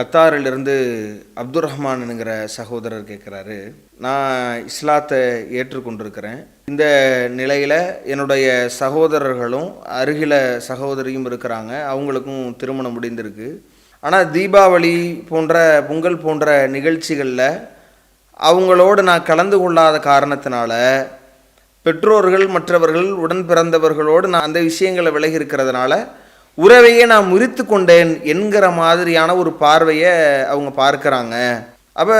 கத்தாரிலிருந்து அப்துல் ரஹ்மான்ங்கிற சகோதரர் கேட்குறாரு. நான் இஸ்லாத்தை ஏற்றுக்கொண்டிருக்கிறேன். இந்த நிலையில் என்னுடைய சகோதரர்களும் அருகில சகோதரியும் இருக்கிறாங்க. அவங்களுக்கும் திருமணம் முடிந்திருக்கு. ஆனால் தீபாவளி போன்ற பொங்கல் போன்ற நிகழ்ச்சிகளில் அவங்களோடு நான் கலந்து கொள்ளாத காரணத்தினால பெற்றோர்கள் மற்றவர்கள் உடன் பிறந்தவர்களோடு நான் அந்த விஷயங்களை விலகி இருக்கிறதுனால உறவையே நான் முறித்து கொண்டேன் என்கிற மாதிரியான ஒரு பார்வையை அவங்க பார்க்குறாங்க. அப்போ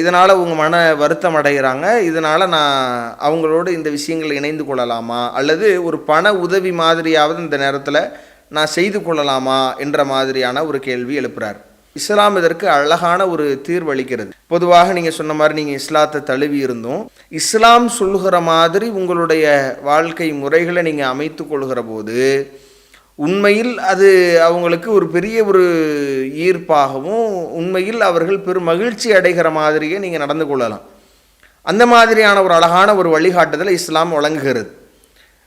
இதனால் அவங்க மன வருத்தம் அடைகிறாங்க இதனால் நான் அவங்களோடு இந்த விஷயங்கள் இணைந்து கொள்ளலாமா? அல்லது ஒரு பண உதவி மாதிரியாவது இந்த நேரத்தில் நான் செய்து கொள்ளலாமா? என்ற மாதிரியான ஒரு கேள்வி எழுப்புறார். இஸ்லாம் இதற்கு அழகான ஒரு தீர்வு அளிக்கிறது. பொதுவாக நீங்கள் சொன்ன மாதிரி நீங்கள் இஸ்லாத்தை தழுவி இருந்தும் இஸ்லாம் சொல்லுகிற மாதிரி உங்களுடைய வாழ்க்கை முறைகளை நீங்கள் அமைத்து கொள்கிற போது உண்மையில் அது அவங்களுக்கு ஒரு பெரிய ஒரு ஈர்ப்பாகவும் உண்மையில் அவர்கள் பெரும் மகிழ்ச்சி அடைகிற மாதிரியே நீங்கள் நடந்து கொள்ளலாம். அந்த மாதிரியான ஒரு அழகான ஒரு வழிகாட்டுதலை இஸ்லாம் வழங்குகிறது.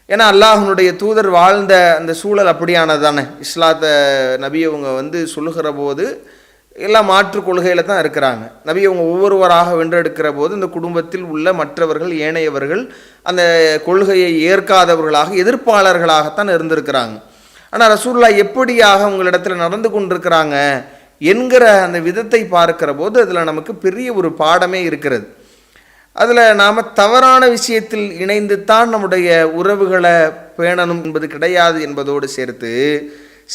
ஏன்னா அல்லாஹனுடைய தூதர் வாழ்ந்த அந்த சூழல் அப்படியானது தானே. இஸ்லாத்தை நபியவங்க வந்து சொல்லுகிற போது எல்லாம் மாற்று கொள்கையில் தான் இருக்கிறாங்க. நபி அவங்க ஒவ்வொருவராக வென்றெடுக்கிற போது இந்த குடும்பத்தில் உள்ள மற்றவர்கள் ஏனையவர்கள் அந்த கொள்கையை ஏற்காதவர்களாக எதிர்ப்பாளர்களாகத்தான் இருந்திருக்கிறாங்க. ஆனால் ரசூல்லா எப்படியாக உங்களிடத்தில் நடந்து கொண்டிருக்கிறாங்க என்கிற அந்த விதத்தை பார்க்கிற போது அதில் நமக்கு பெரிய ஒரு பாடமே இருக்கிறது. அதில் நாம் தவறான விஷயத்தில் இணைந்து தான் நம்முடைய உறவுகளை பேணணும் என்பது கிடையாது என்பதோடு சேர்த்து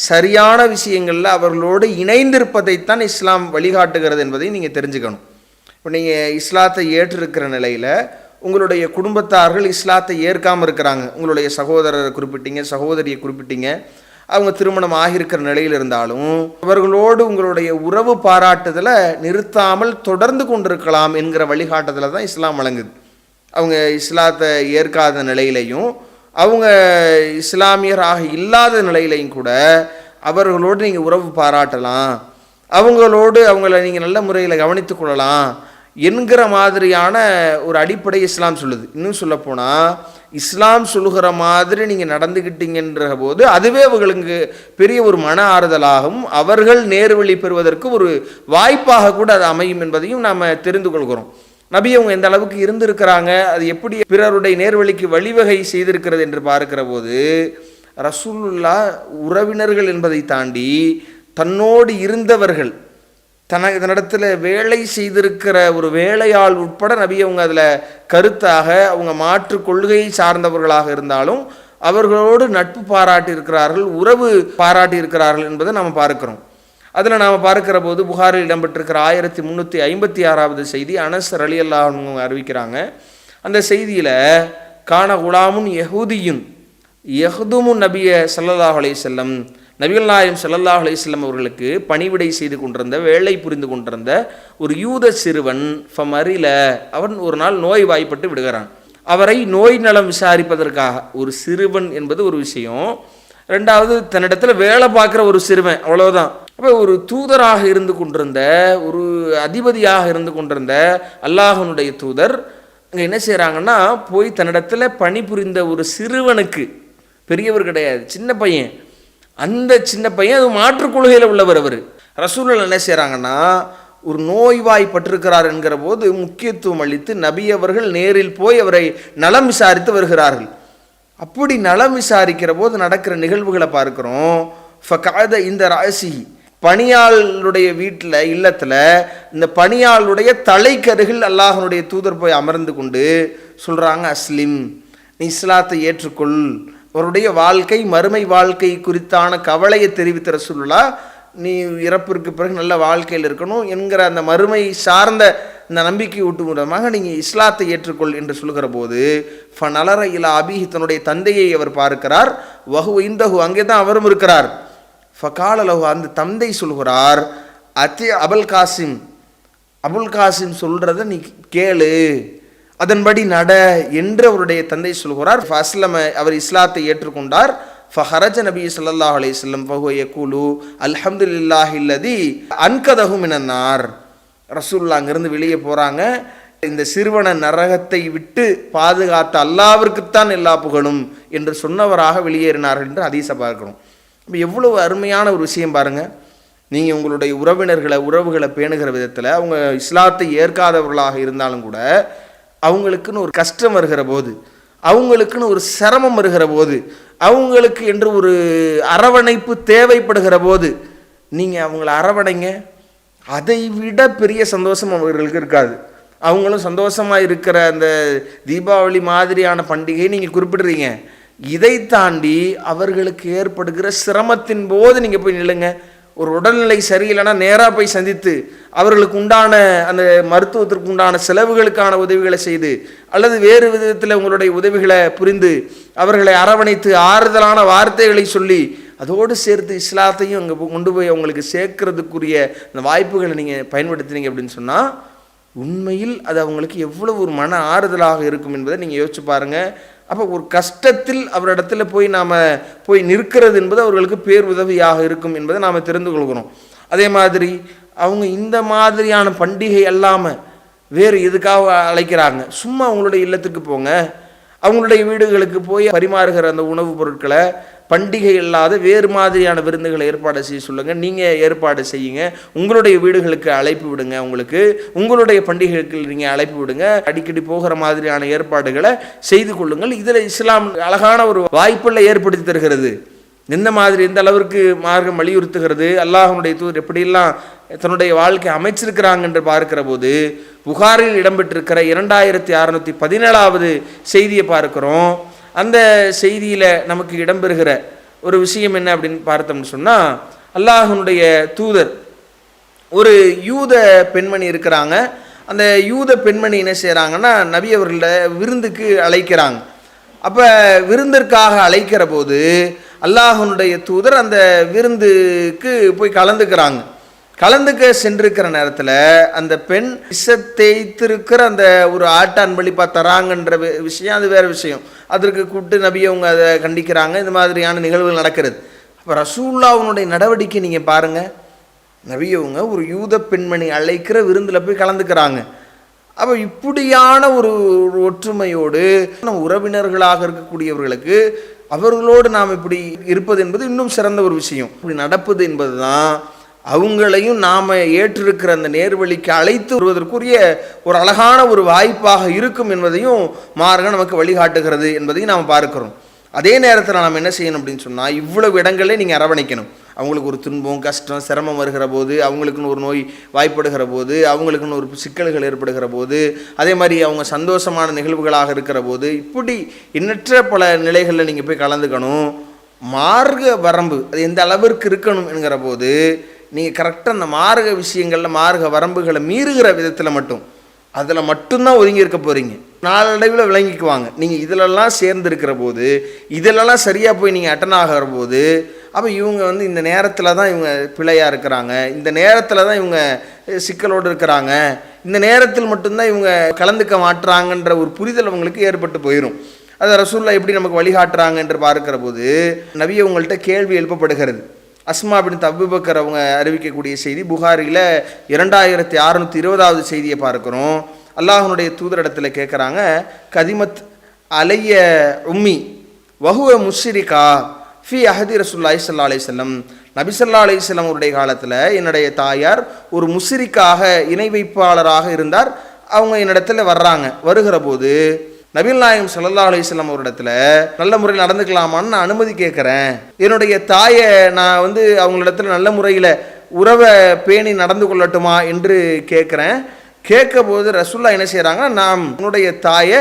சரியான விஷயங்களில் அவர்களோடு இணைந்திருப்பதைத்தான் இஸ்லாம் வழிகாட்டுகிறது என்பதை நீங்கள் தெரிஞ்சுக்கணும். இப்போ நீங்கள் இஸ்லாத்தை ஏற்றிருக்கிற நிலையில் உங்களுடைய குடும்பத்தார்கள் இஸ்லாத்தை ஏற்காமல் இருக்கிறாங்க. உங்களுடைய சகோதரரை குறிப்பிட்டீங்க சகோதரியை குறிப்பிட்டீங்க. அவங்க திருமணம் ஆகியிருக்கிற நிலையில் இருந்தாலும் அவர்களோடு உங்களுடைய உறவு பாராட்டுதலை நிறுத்தாமல் தொடர்ந்து கொண்டிருக்கலாம் என்கிற வழிகாட்டுதலை தான் இஸ்லாம் வழங்குது. அவங்க இஸ்லாத்தை ஏற்காத நிலையிலையும் அவங்க இஸ்லாமியராக இல்லாத நிலையிலையும் கூட அவர்களோடு நீங்கள் உறவு பாராட்டலாம். அவங்களோடு அவங்கள நீங்கள் நல்ல முறையில் கவனித்துக் கொள்ளலாம் என்கிற மாதிரியான ஒரு அடிப்படை இஸ்லாம் சொல்லுது. இன்னும் சொல்லப்போனால் இஸ்லாம் சொல்லுகிற மாதிரி நீங்கள் நடந்துக்கிட்டீங்கன்ற போது அதுவே அவங்களுக்கு பெரிய ஒரு மன ஆறுதலாகவும் அவர்கள் நேர்வழி பெறுவதற்கு ஒரு வாய்ப்பாக கூட அது அமையும் என்பதையும் நாம் தெரிந்து கொள்கிறோம். நபி அவங்க எந்த அளவுக்கு இருந்திருக்கிறாங்க அது எப்படி பிறருடைய நேர்வழிக்கு வழிவகை செய்திருக்கிறது என்று பார்க்கிற போது ரசூலுல்லா உறவினர்கள் என்பதை தாண்டி தன்னோடு இருந்தவர்கள் தன இதனிடத்தில் வேலை செய்திருக்கிற ஒரு வேலையாள் உட்பட நபி அவங்க அதில் கருத்தாக அவங்க மாற்று கொள்கையை சார்ந்தவர்களாக இருந்தாலும் அவர்களோடு நட்பு பாராட்டி இருக்கிறார்கள் உறவு பாராட்டி இருக்கிறார்கள் என்பதை நாம் பார்க்கிறோம். அதில் நாம் பார்க்கிற போது புகாரில் இடம்பெற்றிருக்கிற ஆயிரத்தி முந்நூற்றி ஐம்பத்தி ஆறாவது செய்தி அனசர் அலி அல்லாஹ் அறிவிக்கிறாங்க. அந்த செய்தியில் காண குலாமுன் யஹூதியுன் யஹ்துமு நபிய சல்லல்லாஹ் அலைஹி செல்லம் நபிகள் நாயம் சல்லல்லாஹ் அலையம் அவர்களுக்கு பணிவிடை செய்து கொண்டிருந்த வேலை புரிந்து கொண்டிருந்த ஒரு யூத சிறுவன் ஃபமரில அவன் ஒரு நாள் நோய் வாய்ப்பட்டு விடுகிறான். அவரை நோய் நலம் விசாரிப்பதற்காக ஒரு சிறுவன் என்பது ஒரு விஷயம். ரெண்டாவது தன்னிடத்தில் வேலை பார்க்குற ஒரு சிறுவன் அவ்வளோதான் அப்போ ஒரு தூதராக இருந்து கொண்டிருந்த ஒரு அதிபதியாக இருந்து கொண்டிருந்த அல்லாஹனுடைய தூதர் அங்கே என்ன செய்கிறாங்கன்னா போய் தன்னிடத்தில் பணிபுரிந்த ஒரு சிறுவனுக்கு பெரியவர் கிடையாது சின்ன பையன் அந்த சின்ன பையன் அது மாற்றுக் கொள்கையில் உள்ளவர் அவர். ரசூலில் என்ன செய்கிறாங்கன்னா ஒரு நோய்வாய்ப்பட்டிருக்கிறார் என்கிற போது முக்கியத்துவம் அளித்து நபி அவர்கள் நேரில் போய் அவரை நலம் விசாரித்து வருகிறார்கள். அப்படி நலம் விசாரிக்கிற போது நடக்கிற நிகழ்வுகளை பார்க்குறோம். ஃபகாத இந்த ராசி பணியாளுடைய வீட்டில் இல்லத்தில் இந்த பணியாளுடைய தலைக்கருகில் அல்லாஹனுடைய தூதர் போய் அமர்ந்து கொண்டு சொல்கிறாங்க அஸ்லிம் நீ இஸ்லாத்தை ஏற்றுக்கொள் அவருடைய வாழ்க்கை மறுமை வாழ்க்கை குறித்தான கவலையை தெரிவித்த ரசூலுல்லா நீ இறப்பிற்கு பிறகு நல்ல வாழ்க்கையில் இருக்கணும் என்கிற அந்த மறுமை சார்ந்த இந்த நம்பிக்கை ஊட்டும் விதமாக நீங்கள் இஸ்லாத்தை ஏற்றுக்கொள் என்று சொல்கிற போது ஃப நலர இலா அபிஹி தன்னுடைய தந்தையை அவர் பார்க்கிறார். வஹு இந்தஹு அங்கே தான் அவரும் இருக்கிறார். ஃபகால லஹு அந்த தந்தை சொல்கிறார் அத்தி அபுல் காசிம். அபுல் காசிம் சொல்கிறத நீ கேளு. அதன்படி நட என்று அவருடைய தந்தை சொல்கிறார். ஃபஸ்லம அவர் இஸ்லாத்தை ஏற்றுக்கொண்டார். ஃபஹரஜ நபி ஸல்லல்லாஹு அலைஹி வஸல்லம் ஃபஹுவ யகூலு அல்ஹம்துலில்லாஹி அன்கதகும் அன்கதஹு மினன்னார். ரசூலுல்லாஹ் அங்கிருந்து வெளியே போகிறாங்க இந்த சிறுவன நரகத்தை விட்டு பாதுகாத்த அல்லாவிற்குத்தான் எல்லா புகழும் என்று சொன்னவராக வெளியேறினார்கள் என்று அதீச பார்க்கணும் இப்போ எவ்வளவு அருமையான ஒரு விஷயம் பாருங்க. நீங்கள் உங்களுடைய உறவினர்களை உறவுகளை பேணுகிற விதத்தில் அவங்க இஸ்லாத்தை ஏற்காதவர்களாக இருந்தாலும் கூட அவங்களுக்குன்னு ஒரு கஷ்டம் வருகிற போது அவங்களுக்குன்னு ஒரு சிரமம் வருகிற போது அவங்களுக்கு என்று ஒரு அரவணைப்பு தேவைப்படுகிற போது நீங்கள் அவங்கள அரவணைங்க. அதை விட பெரிய சந்தோஷம் அவர்களுக்கு இருக்காது. அவங்களும் சந்தோஷமாக இருக்கிற அந்த தீபாவளி மாதிரியான பண்டிகையை நீங்கள் குறிப்பிடுறீங்க. இதை தாண்டி அவர்களுக்கு ஏற்படுகிற சிரமத்தின் போது நீங்கள் போய் நில்லுங்க. ஒரு உடல்நிலை சரியில்லைன்னா நேராக போய் சந்தித்து அவர்களுக்கு உண்டான அந்த மருத்துவத்திற்கு உண்டான செலவுகளுக்கான உதவிகளை செய்து அல்லது வேறு விதத்தில் உங்களுடைய உதவிகளை புரிந்து அவர்களை அரவணைத்து ஆறுதலான வார்த்தைகளை சொல்லி அதோடு சேர்த்து இஸ்லாத்தையும் அங்கே கொண்டு போய் அவங்களுக்கு சேர்க்கறதுக்குரிய அந்த வாய்ப்புகளை நீங்கள் பயன்படுத்தினீங்க அப்படின்னு சொன்னால் உண்மையில் அது அவங்களுக்கு எவ்வளவு ஒரு மன ஆறுதலாக இருக்கும் என்பதை நீங்கள் யோசிச்சு பாருங்கள் அப்போ ஒரு கஷ்டத்தில் அவரிடத்துல போய் நாம் போய் நிற்கிறது என்பது அவர்களுக்கு பேருதவியாக இருக்கும் என்பதை நாம் தெரிந்து கொள்கிறோம். அதே மாதிரி அவங்க இந்த மாதிரியான பண்டிகை அல்லாமல் வேறு எதுக்காக அழைக்கிறாங்க? சும்மா அவங்களுடைய இல்லத்துக்கு போங்க. அவங்களுடைய வீடுகளுக்கு போய் பரிமாறுகிற அந்த உணவுப் பொருட்களை பண்டிகை இல்லாத வேறு மாதிரியான விருந்துகளை ஏற்பாடு செய்ய சொல்லுங்கள் நீங்கள் ஏற்பாடு செய்யுங்க. உங்களுடைய வீடுகளுக்கு அழைப்பு விடுங்க உங்களுக்கு. உங்களுடைய பண்டிகைகளுக்கு நீங்கள் அழைப்பு விடுங்க. அடிக்கடி போகிற மாதிரியான ஏற்பாடுகளை செய்து கொள்ளுங்கள். இதில் இஸ்லாம் அழகான ஒரு வாய்ப்புகளை ஏற்படுத்தி தருகிறது. எந்த மாதிரி எந்த அளவிற்கு மார்க்கம் வலியுறுத்துகிறது அல்லாஹனுடைய தூர் எப்படியெல்லாம் தன்னுடைய வாழ்க்கை அமைச்சிருக்கிறாங்க என்று பார்க்கிற போது புகாரில் இடம்பெற்றிருக்கிற இரண்டாயிரத்தி அறுநூத்தி பதினேழாவது செய்தியை பார்க்கிறோம். அந்த செய்தியில் நமக்கு இடம்பெறுகிற ஒரு விஷயம் என்ன அப்படின்னு பார்த்தோம்னு சொன்னால் அல்லாஹனுடைய தூதர் ஒரு யூத பெண்மணி இருக்கிறாங்க. அந்த யூத பெண்மணி என்ன செய்கிறாங்கன்னா நபி அவர்களை விருந்துக்கு அழைக்கிறாங்க. அப்போ விருந்திற்காக அழைக்கிற போது அல்லாஹனுடைய தூதர் அந்த விருந்துக்கு போய் கலந்துக்கிறாங்க. கலந்துக்க சென்றிருக்கிற நேரத்தில் அந்த பெண் விஷ தேய்த்திருக்கிற அந்த ஒரு ஆட்டான் பலிப்பா தராங்கன்ற விஷயம் அது வேறு விஷயம். அதற்கு கூப்பிட்டு நபி அவங்க அதை கண்டிக்கிறாங்க. இந்த மாதிரியான நிகழ்வுகள் நடக்கிறது. அப்போ ரசூல்லாவுனுடைய நடவடிக்கை நீங்கள் பாருங்கள் நபியவங்க ஒரு யூத பெண்மணி அழைக்கிற விருந்தில் போய் கலந்துக்கிறாங்க. அப்போ இப்படியான ஒரு ஒற்றுமையோடு நம் உறவினர்களாக இருக்கக்கூடியவர்களுக்கு அவர்களோடு நாம் இப்படி இருப்பது என்பது இன்னும் சிறந்த ஒரு விஷயம். இப்படி நடப்பது என்பது தான் அவங்களையும் நாம் ஏற்றிருக்கிற அந்த நேர்வழிக்கு அழைத்து வருவதற்குரிய ஒரு அழகான ஒரு வாய்ப்பாக இருக்கும் என்பதையும் மார்க்கம் நமக்கு வழிகாட்டுகிறது என்பதையும் நாம் பார்க்கிறோம். அதே நேரத்தில் நாம் என்ன செய்யணும் அப்படின்னு சொன்னால் இவ்வளவு இடங்களே நீங்கள் அரவணைக்கணும். அவங்களுக்கு ஒரு துன்பம் கஷ்டம் சிரமம் வருகிற போது அவங்களுக்குன்னு ஒரு நோய் வாய்ப்படுகிற போது அவங்களுக்குன்னு ஒரு சிக்கல்கள் ஏற்படுகிற போது அதே மாதிரி அவங்க சந்தோஷமான நிகழ்வுகளாக இருக்கிற போது இப்படி எண்ணற்ற பல நிலைகளில் நீங்கள் போய் கலந்துக்கணும். மார்க வரம்பு அது எந்த அளவிற்கு இருக்கணும் என்கிற போது நீங்கள் கரெக்டாக அந்த மார்க விஷயங்களில் மார்க வரம்புகளை மீறுகிற விதத்தில் மட்டும் அதில் மட்டும்தான் ஒதுங்கி இருக்க போகிறீங்க நாளடைவில் விளங்கிக்குவாங்க. நீங்கள் இதிலெல்லாம் சேர்ந்துருக்கிற போது இதிலெல்லாம் சரியாக போய் நீங்கள் அட்டன் ஆகிற போது அப்போ இவங்க வந்து இந்த நேரத்தில் தான் இவங்க பிழையாக இருக்கிறாங்க. இந்த நேரத்தில் தான் இவங்க சிக்கலோடு இருக்கிறாங்க. இந்த நேரத்தில் மட்டும்தான் இவங்க கலந்துக்க மாட்டுறாங்கன்ற ஒரு புரிதல் அவங்களுக்கு ஏற்பட்டு போயிடும் அதை ரசூல்லா எப்படி நமக்கு வழிகாட்டுறாங்க என்று பார்க்கிற போது நபி உங்கள்கிட்ட கேள்வி எழுப்பப்படுகிறது. அஸ்மா பின் தபுபக்கர் அவங்க அறிவிக்கக்கூடிய செய்தி புகாரியில் இரண்டாயிரத்தி அறநூற்றி இருபதாவது செய்தியை பார்க்குறோம். அல்லாஹனுடைய தூதரிடத்தில் கேட்குறாங்க கதிமத் அலைய உம்மி வஹுவ முஸ்ரிகா ஃபி அஹதி ரசூல்லாய் சல்லா அலிசல்லம் நபிசல்லா அலிஸ்லாம் அவருடைய காலத்தில் என்னுடைய தாயார் ஒரு முஸ்ரிக்காக இணை வைப்பாளராக இருந்தார். அவங்க என்னிடத்துல வர்றாங்க. வருகிற போது நபில் நாயகம் சல்லா அலிஸ்லாம் அவரிடத்துல நல்ல முறையில் நடந்துக்கலாமான்னு நான் அனுமதி கேட்குறேன். என்னுடைய தாயை நான் வந்து அவங்களிடத்துல நல்ல முறையில் உறவை பேணி நடந்து கொள்ளட்டுமா என்று கேட்குறேன். கேட்க போது ரசுல்லா என்ன செய்கிறாங்கன்னா நாம் உன்னுடைய தாயை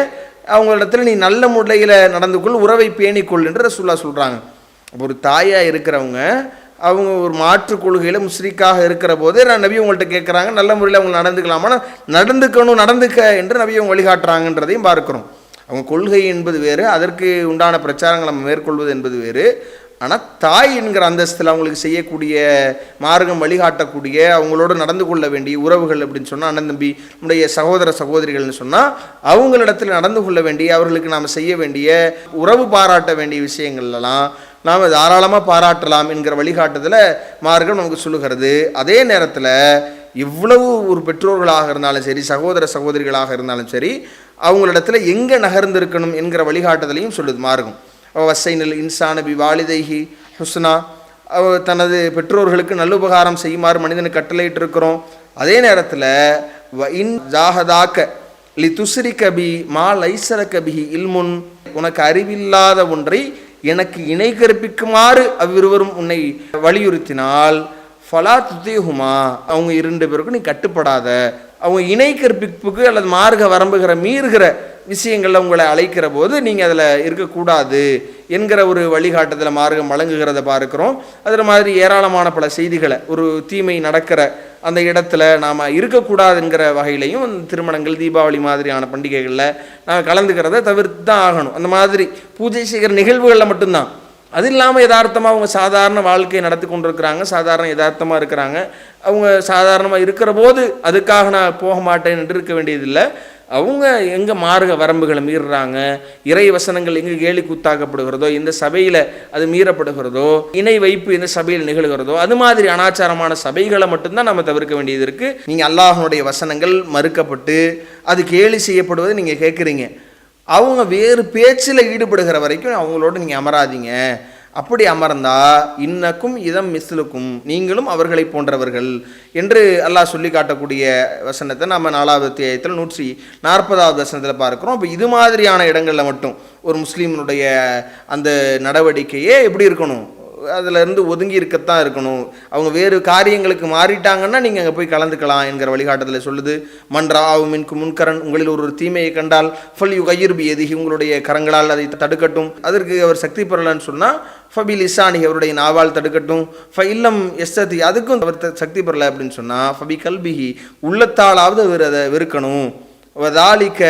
அவங்களிடத்துல நீ நல்ல முறையில் நடந்து கொள் உறவை பேணிக்கொள் என்று ரசுல்லா சொல்கிறாங்க ஒரு தாயாக இருக்கிறவங்க அவங்க ஒரு மாற்று கொள்கையில் முஸ்ரிக்காக இருக்கிற போது நான் நபி உங்கள்கிட்ட கேட்குறாங்க நல்ல முறையில் அவங்க நடந்துக்கலாமா? நடந்துக்கணும் நடந்துக்க என்று நபி அவங்க வழிகாட்டுறாங்கன்றதையும் பார்க்குறோம். அவங்க கொள்கை என்பது வேறு அதற்கு உண்டான பிரச்சாரங்களை நம்ம மேற்கொள்வது என்பது வேறு. ஆனால் தாய் என்கிற அந்தஸ்தில் அவங்களுக்கு செய்யக்கூடிய மார்க்கம் வழிகாட்டக்கூடிய அவங்களோடு நடந்து கொள்ள வேண்டிய உறவுகள் அப்படின்னு சொன்னால் அண்ணன் தம்பி நம்முடைய சகோதர சகோதரிகள்னு சொன்னால் அவங்களிடத்தில் நடந்து கொள்ள வேண்டிய அவர்களுக்கு நாம் செய்ய வேண்டிய உறவு பாராட்ட வேண்டிய விஷயங்கள்லாம் நாம் தாராளமாக பாராட்டலாம் என்கிற வழிகாட்டுதலை மார்க்கம் நமக்கு சொல்லுகிறது. அதே நேரத்தில் இவ்வளவு ஒரு பெற்றோர்களாக இருந்தாலும் சரி சகோதர சகோதரிகளாக இருந்தாலும் சரி அவங்களிடத்துல எங்கே நகர்ந்திருக்கணும் என்கிற வழிகாட்டுதலையும் சொல்லுது மார்க்கம். வசைனல் இன்சானபி வாலிதைஹி ஹுஸ்னா. தனது பெற்றோர்களுக்கு நல்லுபகாரம் செய்யுமாறு மனிதனுக்கு கட்டளையிட்டு இருக்கிறோம் அதே நேரத்தில் இன் ஜாகதாக்க லி துஸ்ரி கபி மா லைசர கபிஹி இல்முன். உனக்கு அறிவில்லாத ஒன்றை எனக்கு இணை கற்பிக்குமாறு அவ்விருவரும் உன்னை வலியுறுத்தினால் ஃபலா துதேஹுமா அவங்க இரண்டு பேருக்கும் நீ கட்டுப்படாத. அவங்க இணை கற்பிப்புக்கு அல்லது மார்க வரம்புகிற மீறுகிற விஷயங்களில் உங்களை அழைக்கிற போது நீங்கள் அதில் இருக்கக்கூடாது என்கிற ஒரு வழிகாட்டுதல் மார்க்கம் வழங்குகிறத பார்க்குறோம். அதில் மாதிரி ஏராளமான பல செய்திகளை ஒரு தீமை நடக்கிற அந்த இடத்துல நாம் இருக்கக்கூடாதுங்கிற வகையிலையும் திருமணங்கள் தீபாவளி மாதிரியான பண்டிகைகளில் நாம் கலந்துக்கிறத தவிர்த்து தான் ஆகணும். அந்த மாதிரி பூஜை செய்கிற நிகழ்வுகளில் மட்டும்தான். அது இல்லாமல் யதார்த்தமாக அவங்க சாதாரண வாழ்க்கையை நடத்தி கொண்டிருக்கிறாங்க சாதாரண யதார்த்தமாக இருக்கிறாங்க. அவங்க சாதாரணமாக இருக்கிற போது அதுக்காக நான் போக மாட்டேன் என்று இருக்க வேண்டியதில்லை. அவங்க எங்கே மார்க வரம்புகளை மீறுறாங்க இறை வசனங்கள் எங்கே கேலி கூத்தாக்கப்படுகிறதோ இந்த சபையில் அது மீறப்படுகிறதோ இணை வைப்பு இந்த சபையில் நிகழ்கிறதோ அது மாதிரி அனாச்சாரமான சபைகளை மட்டும்தான் நம்ம தவிர்க்க வேண்டியது இருக்குது நீங்கள் அல்லாஹனுடைய வசனங்கள் மறுக்கப்பட்டு அது கேலி செய்யப்படுவதை நீங்கள் கேட்குறீங்க. அவங்க வேறு பேச்சில் ஈடுபடுகிற வரைக்கும் அவங்களோட நீங்கள் அமராதீங்க. அப்படி அமர்ந்தா இன்னக்கும் இதம் மிஸ்லுக்கும் நீங்களும் அவர்களை போன்றவர்கள் என்று அல்லாஹ் சொல்லி காட்டக்கூடிய வசனத்தை நம்ம நாலாவது அத்தியாயத்தில் நூற்றி நாற்பதாவது வசனத்தில் பார்க்குறோம். அப்போ இது மாதிரியான இடங்களில் மட்டும் ஒரு முஸ்லீமினுடைய அந்த நடவடிக்கையே எப்படி இருக்கணும்? அதுலேருந்து ஒதுங்கி இருக்கத்தான் இருக்கணும். அவங்க வேறு காரியங்களுக்கு மாறிட்டாங்கன்னா நீங்கள் அங்கே போய் கலந்துக்கலாம் என்கிற வழிகாட்டுதலை சொல்லுது. மன்றா மின்கு முன்கரன். உங்களில் ஒரு தீமையை கண்டால் ஃபல் யு கையிருபி எதிகி உங்களுடைய கரங்களால் அதை தடுக்கட்டும். அதற்கு அவர் சக்தி பெறலன்னு சொன்னால் ஃபபில் இசானி அவருடைய நாவால் தடுக்கட்டும். ஃப இல்லம் எஸ்ததி அதுக்கும் அவர் சக்தி பெறலை அப்படின்னு சொன்னால் ஃபபி கல்பிஹி. உள்ளத்தாலாவது அவர் அதை வெறுக்கணும். வதாலிக்க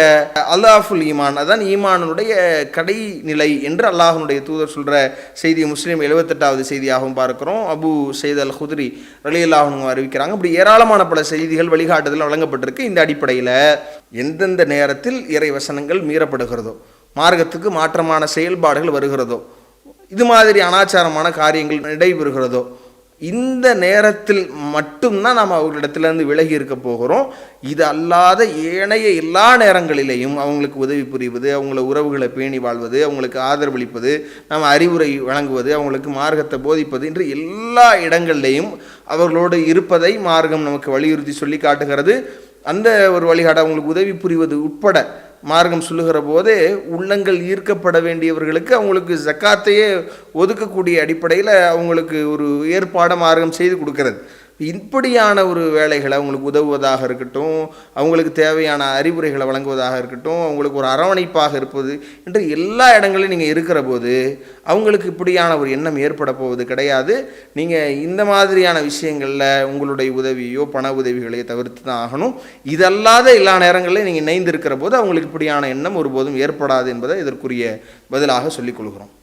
அல்லாஃபுல் ஈமான். அதான் ஈமானுடைய கடைநிலை என்று அல்லாஹனுடைய தூதர் சொல்கிற செய்தி முஸ்லீம் எழுபத்தெட்டாவது செய்தியாகவும் பார்க்குறோம். அபு சைத் அல் ஹுத்ரி ரலி அல்லாஹனும் அறிவிக்கிறாங்க. இப்படி ஏராளமான பல செய்திகள் வழிகாட்டுதல் வழங்கப்பட்டிருக்கு. இந்த அடிப்படையில் எந்தெந்த நேரத்தில் இறை வசனங்கள் மீறப்படுகிறதோ மார்க்கத்துக்கு மாற்றமான செயல்பாடுகள் வருகிறதோ இது மாதிரி அனாச்சாரமான காரியங்கள் நடைபெறுகிறதோ இந்த நேரத்தில் மட்டும்தான் நாம் அவர்களிடத்திலேருந்து விலகி இருக்க போகிறோம். இது அல்லாத ஏனைய எல்லா நேரங்களிலேயும் அவங்களுக்கு உதவி புரிவது அவங்கள உறவுகளை பேணி வாழ்வது அவங்களுக்கு ஆதரவளிப்பது நம்ம அறிவுரை வழங்குவது அவங்களுக்கு மார்க்கத்தை போதிப்பது என்று எல்லா இடங்கள்லேயும் அவர்களோடு இருப்பதை மார்க்கம் நமக்கு வலியுறுத்தி சொல்லி காட்டுகிறது. அந்த ஒரு வழிகாட அவங்களுக்கு உதவி புரிவது உட்பட மார்க்கம் சொல்லுகிற போதே உள்ளங்கள் ஈர்க்கப்பட வேண்டியவர்களுக்கு அவங்களுக்கு ஜக்காத்தையே ஒதுக்கக்கூடிய அடிப்படையில் அவங்களுக்கு ஒரு ஏற்பாடை மார்க்கம் செய்து கொடுக்கிறது. இப்படியான ஒரு வேலைகளை அவங்களுக்கு உதவுவதாக இருக்கட்டும் அவங்களுக்கு தேவையான அறிவுரைகளை வழங்குவதாக இருக்கட்டும் அவங்களுக்கு ஒரு அரவணைப்பாக இருப்பது என்று எல்லா இடங்களிலும் நீங்கள் இருக்கிற போது அவங்களுக்கு இப்படியான ஒரு எண்ணம் ஏற்பட போவது கிடையாது. நீங்கள் இந்த மாதிரியான விஷயங்களில் உங்களுடைய உதவியோ பண உதவிகளையோ தவிர்த்து தான் ஆகணும். இதல்லாத எல்லா நேரங்களிலும் நீங்கள் இணைந்திருக்கிற போது அவங்களுக்கு இப்படியான எண்ணம் ஒருபோதும் ஏற்படாது என்பதை இதற்குரிய பதிலாக சொல்லிக் கொள்கிறோம்.